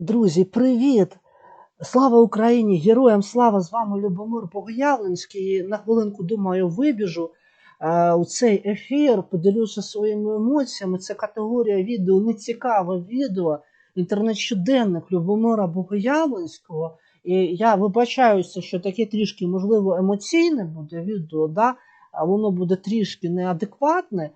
Друзі, привіт! Слава Україні! Героям слава! З вами Любомир Богоявленський. На хвилинку, думаю, вибіжу е, у цей ефір, поділюся своїми емоціями. Це категорія відео, нецікаве відео, інтернет-щоденник Любомира Богоявленського. І я вибачаюся, що таке трішки, можливо, емоційне буде відео, да? а воно буде трішки неадекватне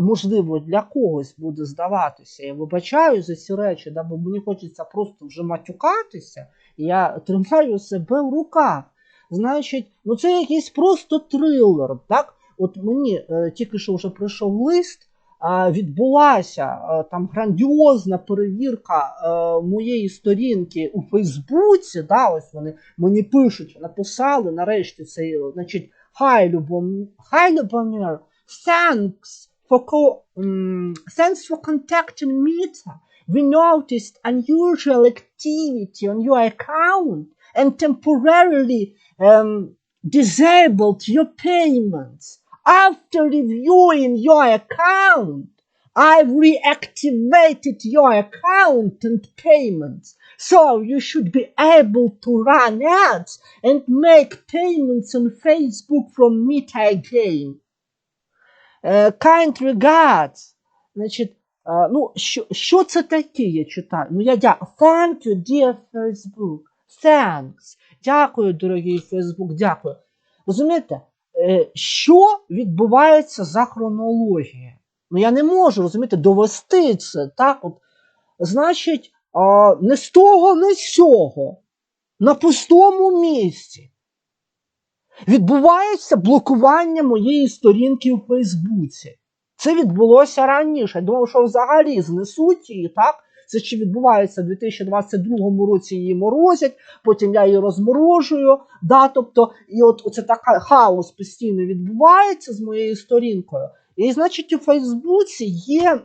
можливо, для когось буде здаватися. Я вибачаю за ці речі, да, бо мені хочеться просто вже матюкатися, і я тримаю себе в руках. Значить, ну це якийсь просто трилер. так? От мені е, тільки що вже прийшов лист, е, відбулася е, там грандіозна перевірка е, моєї сторінки у Фейсбуці. Да, ось вони мені пишуть, написали нарешті цей, значить, Hi, Любомир, Hi, Любомир, thanks for co- um, thanks for contacting Meta. We noticed unusual activity on your account and temporarily um, disabled your payments. After reviewing your account, I've reactivated your account and payments. So you should be able to run ads and make payments on Facebook from Meta again. Е, Kind regards. Значить, е, ну, що, що це таке, я читаю? Ну, я дякую. Thank you, dear Facebook. Thanks. Дякую, дорогий Facebook, дякую. Розумієте, е, що відбувається за хронологією? Ну, я не можу, розумієте, довести це. Так, от, значить, не з того, не з цього. На пустому місці відбувається блокування моєї сторінки у Фейсбуці. Це відбулося раніше. Я думав, що взагалі знесуть її, так? Це ще відбувається в 2022 році її морозять, потім я її розморожую. Да? Тобто, і от оце така хаос постійно відбувається з моєю сторінкою. І, значить, у Фейсбуці є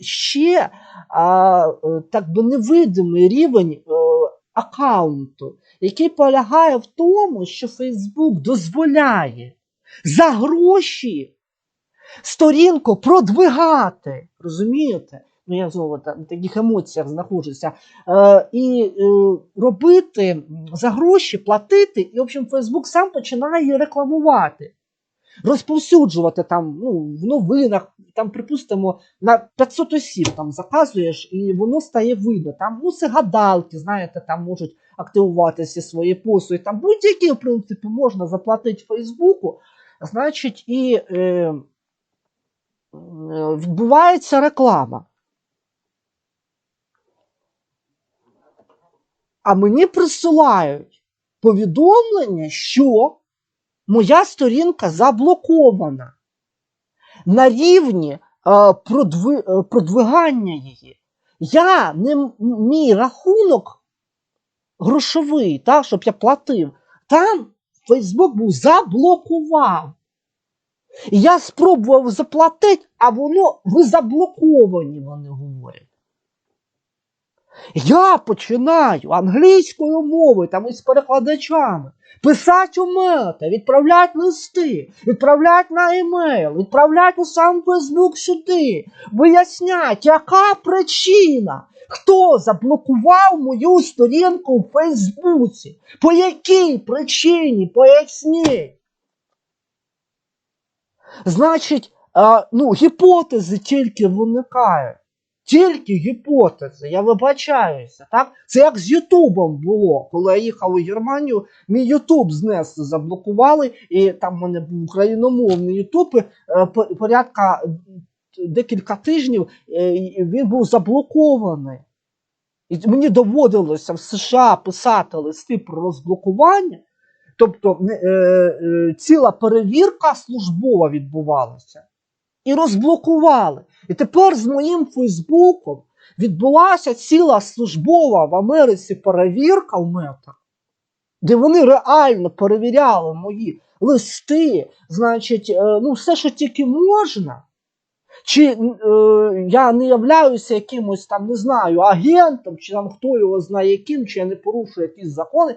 ще а, так би невидимий рівень е, аккаунту, який полягає в тому, що Фейсбук дозволяє за гроші сторінку продвигати. Розумієте? Ну, я знову там в таких емоціях знаходжуся. Е, і е, робити за гроші, платити, і, в общем, Фейсбук сам починає рекламувати. Розповсюджувати там ну, в новинах, там, припустимо, на 500 осіб там заказуєш, і воно стає видно. Там ну, це гадалки, знаєте, там можуть активуватися свої послуги. Там будь-які, в принципі, можна заплатити Фейсбуку, значить, і е, відбувається реклама. А мені присилають повідомлення, що моя сторінка заблокована на рівні е, продви, е, продвигання її. Я не мій рахунок грошовий, так, щоб я платив. Там Фейсбук був заблокував. Я спробував заплатити, а воно ви заблоковані, вони говорять. Я починаю англійською мовою, там із перекладачами, писати у мета, відправляти листи, відправляти на емейл, відправляти у сам Фейсбук сюди, вияснять, яка причина, хто заблокував мою сторінку у Фейсбуці, по якій причині, поясніть. Значить, ну, гіпотези тільки виникають. Тільки гіпотези, я вибачаюся, так? Це як з Ютубом було, коли я їхав у Германію, мій Ютуб знесли, заблокували, і там в мене був україномовний Ютуб, е, по- порядка декілька тижнів е, він був заблокований. І мені доводилося в США писати листи про розблокування. Тобто е, е, ціла перевірка службова відбувалася. І розблокували. І тепер з моїм Фейсбуком відбулася ціла службова в Америці перевірка в мета, де вони реально перевіряли мої листи, значить, е, ну, все, що тільки можна. Чи е, я не являюся якимось там, не знаю, агентом, чи там хто його знає яким, чи я не порушую якісь закони.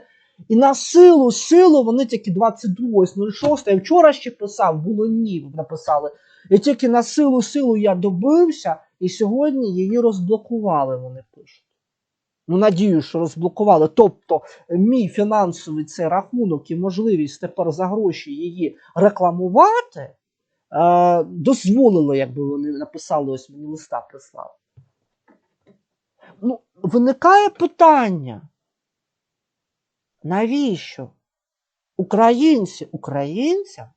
І на силу, силу вони тільки 22.06, я вчора ще писав, було ні, написали. І тільки на силу, силу я добився, і сьогодні її розблокували, вони пишуть. Ну, надію, що розблокували. Тобто, мій фінансовий цей рахунок і можливість тепер за гроші її рекламувати, е, дозволили, якби вони написали, ось мені листа прислали. Ну, виникає питання. Навіщо українці українцям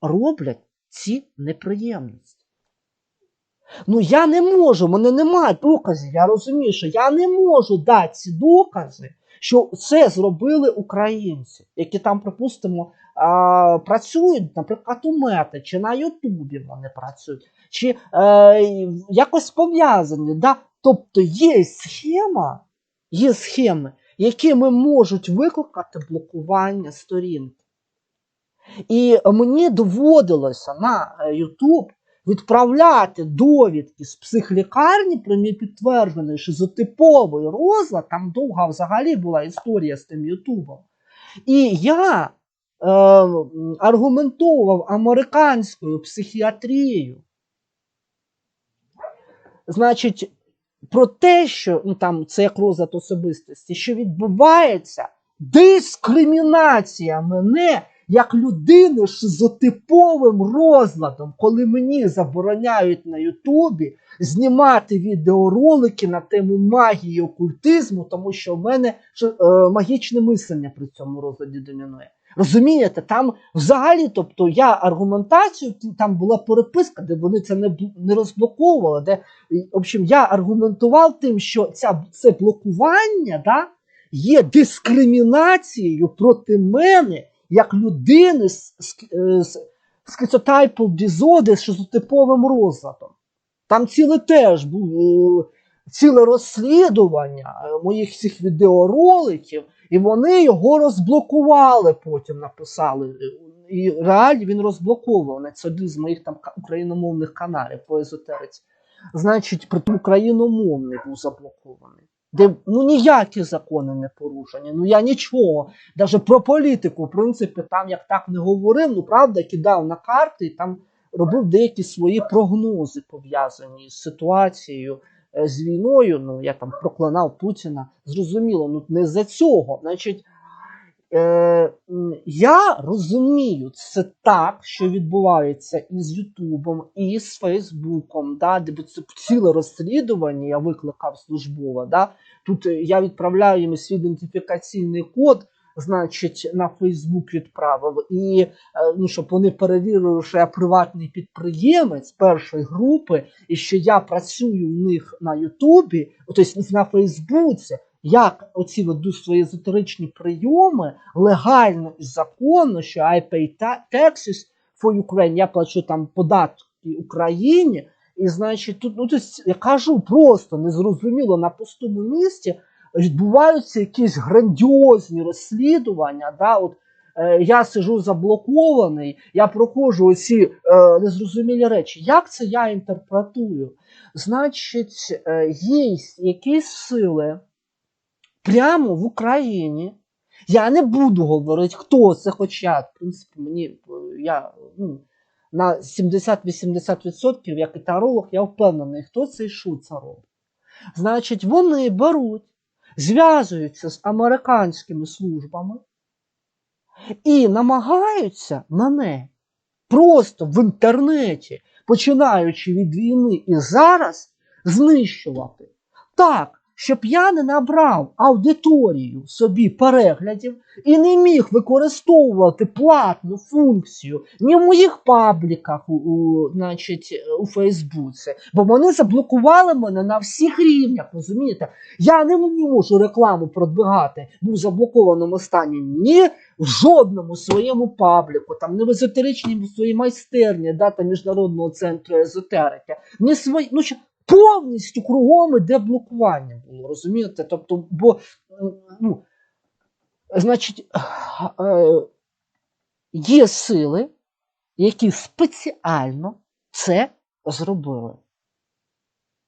роблять ці неприємності? Ну, я не можу, в мене немає доказів. Я розумію, що я не можу дати ці докази, що це зробили українці, які там, припустимо, працюють, наприклад, у мета, чи на Ютубі вони працюють, чи е, якось пов'язані. Да? Тобто є схема, є схеми, якими можуть викликати блокування сторінки. І мені доводилося на YouTube відправляти довідки з психлікарні про мій підтверджений шизотиповий розлад. Там довга взагалі була історія з тим Ютубом. І я е, аргументовував американською психіатрією. Значить, про те, що ну там це як розлад особистості, що відбувається дискримінація мене як людини з шизотиповим розладом, коли мені забороняють на Ютубі знімати відеоролики на тему магії і окультизму, тому що в мене е, магічне мислення при цьому розладі домінує. Розумієте, там взагалі, тобто я аргументацію, там була переписка, де вони це не не розблоковували. Де, в общем, я аргументував тим, що ця, це блокування да, є дискримінацією проти мене як людини з, з скицотайпл дізоди з шизотиповим розладом. Там ціле теж було ціле розслідування моїх цих відеороликів. І вони його розблокували потім, написали. І реально він розблокований. Це один з моїх там україномовних каналів по езотериці. Значить, притом україномовний був заблокований. Де ну ніякі закони не порушені. Ну я нічого. Навіть про політику, в принципі, там як так не говорив, ну правда, кидав на карти і там робив деякі свої прогнози пов'язані з ситуацією. З війною, ну я там проклинав Путіна. Зрозуміло, ну не за цього. Значить, е, я розумію, це так, що відбувається і з Ютубом, і з Фейсбуком, да, де це ціле розслідування я викликав службово. Да. Тут я відправляю їм свій ідентифікаційний код. Значить, на Фейсбук відправив, і ну, щоб вони перевірили, що я приватний підприємець першої групи, і що я працюю у них на Ютубі, тобто на Фейсбуці, як оці веду свої езотеричні прийоми легально і законно, що I pay taxes for Ukraine, я плачу там податки Україні. І, значить, тут ну, тобто, я кажу просто незрозуміло на пустому місці відбуваються якісь грандіозні розслідування. Да? От, е, Я сижу заблокований, я проходжу оці е, незрозумілі речі. Як це я інтерпретую? Значить, е, є якісь сили прямо в Україні. Я не буду говорити, хто це, хоча, в принципі, мені я ну, на 70-80%, як і таролог, я впевнений, хто цей шут робить. Значить, вони беруть зв'язуються з американськими службами і намагаються мене просто в інтернеті, починаючи від війни і зараз, знищувати. Так, щоб я не набрав аудиторію собі переглядів і не міг використовувати платну функцію ні в моїх пабліках у, у, значить, у Фейсбуці, бо вони заблокували мене на всіх рівнях. розумієте? Я не можу рекламу продвигати був заблокованому стані ні в жодному своєму пабліку, там не в езотеричній своїй майстерні, дата Міжнародного центру езотерики, ні свої. Ну, повністю кругом іде блокування було, розумієте? Тобто, бо, ну, значить, е, є сили, які спеціально це зробили.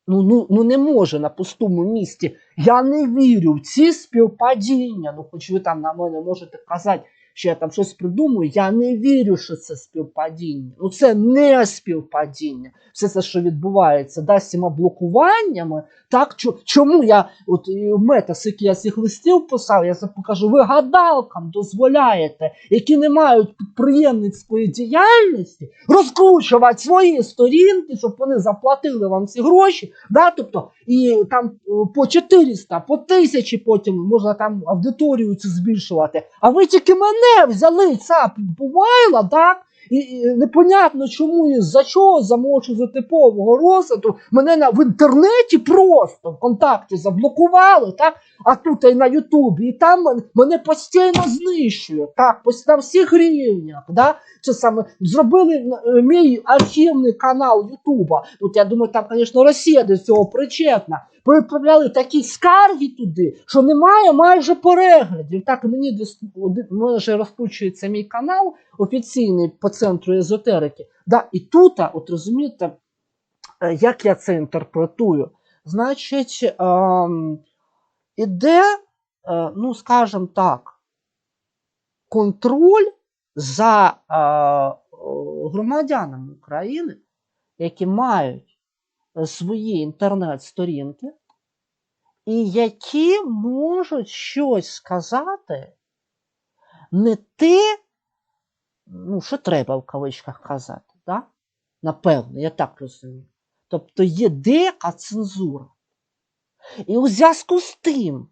Ну, ну, ну не може на пустому місці. Я не вірю в ці співпадіння. Ну, хоч ви там на мене можете казати, що я там щось придумую, я не вірю, що це співпадіння. Ну це не співпадіння. Все це, що відбувається, да, з цими блокуваннями. Так, чому я, от мета, скільки я цих листів писав, я це покажу, ви гадалкам дозволяєте, які не мають підприємницької діяльності, розкручувати свої сторінки, щоб вони заплатили вам ці гроші. Да? Тобто, і там е, по 400, по 1000 потім можна там аудиторію цю збільшувати. А ви тільки мене взяли, цап бувайла, так? І, і непонятно чому і за чого замовчу за типового розгляду мене на, в інтернеті просто в контакті заблокували, так? А тут і на Ютубі, і там мен- мене постійно знищують, так, на всіх рівнях, да? Це саме зробили е, мій архівний канал Ютуба. Тут я думаю, там, звісно, Росія до цього причетна. Відправляли такі скарги туди, що немає майже переглядів. Так мені вже розкручується мій канал офіційний по центру езотерики. Да, і тут, от розумієте, е, як я це інтерпретую? Значить, ем, іде, е, ну скажімо так, контроль за е, громадянами України, які мають свої інтернет-сторінки, і які можуть щось сказати не те, ну, що треба в кавичках казати, да? напевно, я так розумію. Тобто є деяка цензура. І у зв'язку з тим,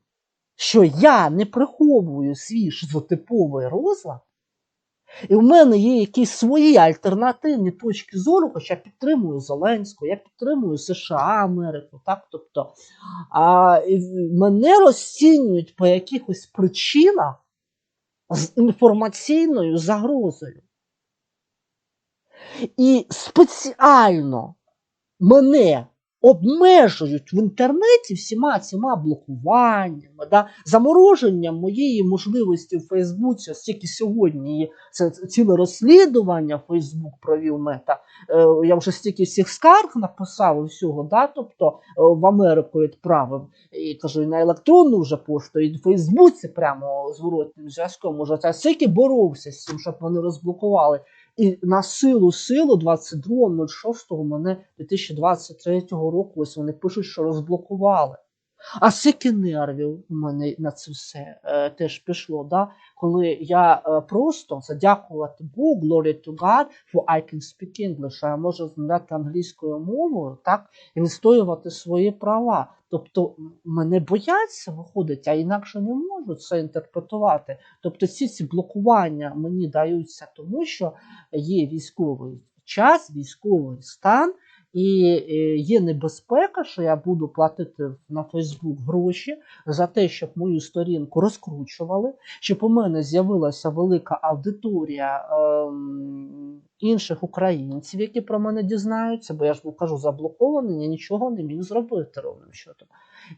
що я не приховую свій шизотиповий розлад, і в мене є якісь свої альтернативні точки зору, хоча я підтримую Зеленського, я підтримую США, Америку, так? Тобто, а, мене розцінюють по якихось причинах з інформаційною загрозою. І спеціально мене обмежують в інтернеті всіма цими блокуваннями, да, замороженням моєї можливості в Фейсбуці, оскільки сьогодні це ціле розслідування Фейсбук провів мета. Е, я вже стільки всіх скарг написав і всього, да, тобто е, в Америку відправив і кажу, і на електронну вже пошту, і в Фейсбуці прямо зворотним зв'язком. Уже це стільки боровся з цим, щоб вони розблокували. І на силу силу 22.06 мене 2023 року ось вони пишуть, що розблокували. А скільки нервів у мене на це все е, теж пішло, да? коли я е, просто задякувати Богу, glory to God, for I can speak English, що я можу розмовляти англійською мовою, так, і відстоювати свої права. Тобто мене бояться виходить, а інакше не можу це інтерпретувати. Тобто ці ці блокування мені даються тому, що є військовий час, військовий стан, і е, є небезпека, що я буду платити на Фейсбук гроші за те, щоб мою сторінку розкручували, щоб у мене з'явилася велика аудиторія ем, інших українців, які про мене дізнаються, бо я ж кажу, заблокований, я нічого не міг зробити ровним счетом.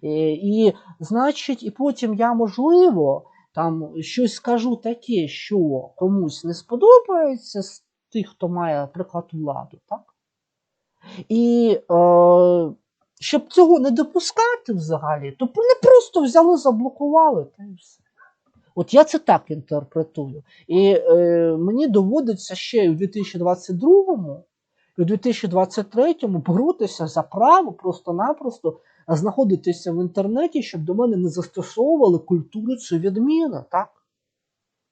І, і значить, і потім я можливо там щось скажу таке, що комусь не сподобається з тих, хто має, наприклад, владу, так? І е, щоб цього не допускати взагалі, то вони просто взяли, заблокували та і все. От я це так інтерпретую. І е, мені доводиться ще у 2022-му, і у 2023-му боротися за право просто-напросто знаходитися в інтернеті, щоб до мене не застосовували культуру цю відміну, так?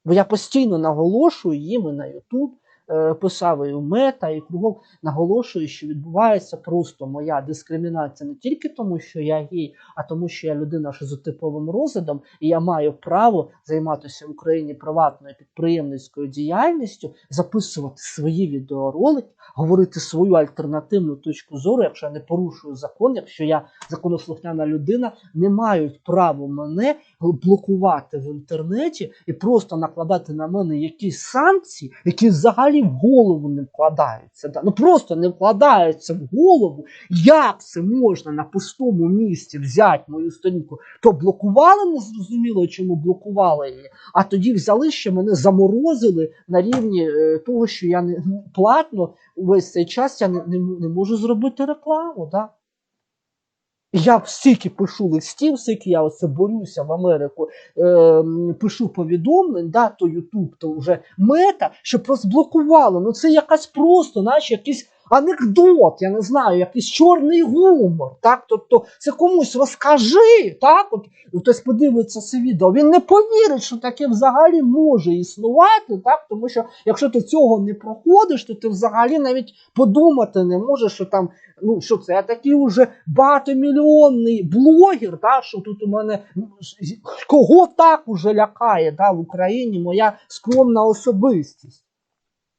Бо я постійно наголошую їм і на YouTube, писав і у мета, і кругом. Наголошую, що відбувається просто моя дискримінація не тільки тому, що я гей, а тому, що я людина з шизотиповим розладом, і я маю право займатися в Україні приватною підприємницькою діяльністю, записувати свої відеоролики, говорити свою альтернативну точку зору, якщо я не порушую закон, якщо я законослухняна людина, не мають права мене блокувати в інтернеті і просто накладати на мене якісь санкції, які взагалі в голову не вкладаються. Да? Ну просто не вкладаються в голову, як це можна на пустому місці взяти мою сторінку. То блокували, не зрозуміло, чому блокували її, а тоді взяли, що мене заморозили на рівні е, того, що я не платно увесь цей час я не, не, не можу зробити рекламу. Да? Я всіки пишу листів, всіки я оце борюся в Америку, е, пишу повідомлень, да, то Ютуб, то вже мета, щоб розблокувало. Ну це якась просто, знаєш, якийсь анекдот, я не знаю, якийсь чорний гумор. Так? Тобто це комусь розкажи, так? От хтось подивиться це відео, він не повірить, що таке взагалі може існувати, так? тому що якщо ти цього не проходиш, то ти взагалі навіть подумати не можеш, що там ну що це, я такий уже багатомільйонний блогер, да, що тут у мене кого так уже лякає да, в Україні моя скромна особистість.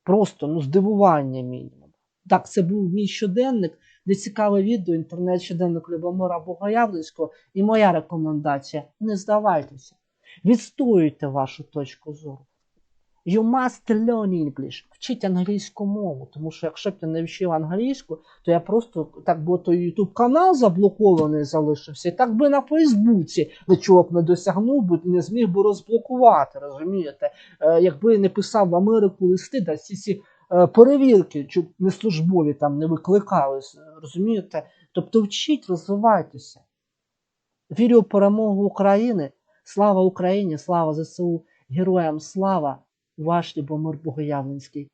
Просто ну, здивування мінімум. Так, це був мій щоденник, де цікаве відео, інтернет-щоденник Любомира Богоявленського. І моя рекомендація: не здавайтеся, відстоюйте вашу точку зору. You must learn English. Вчіть англійську мову, тому що якщо б я не вчив англійську, то я просто так би той YouTube канал заблокований залишився, і так би на Фейсбуці нічого б не досягнув би, не зміг би розблокувати, розумієте? Е, якби не писав в Америку листи, да ці е, перевірки, щоб не службові там не викликались, розумієте? Тобто вчіть, розвивайтеся. Вірю в перемогу України. Слава Україні, слава ЗСУ, героям слава! Ваш Любомир Богоявленський.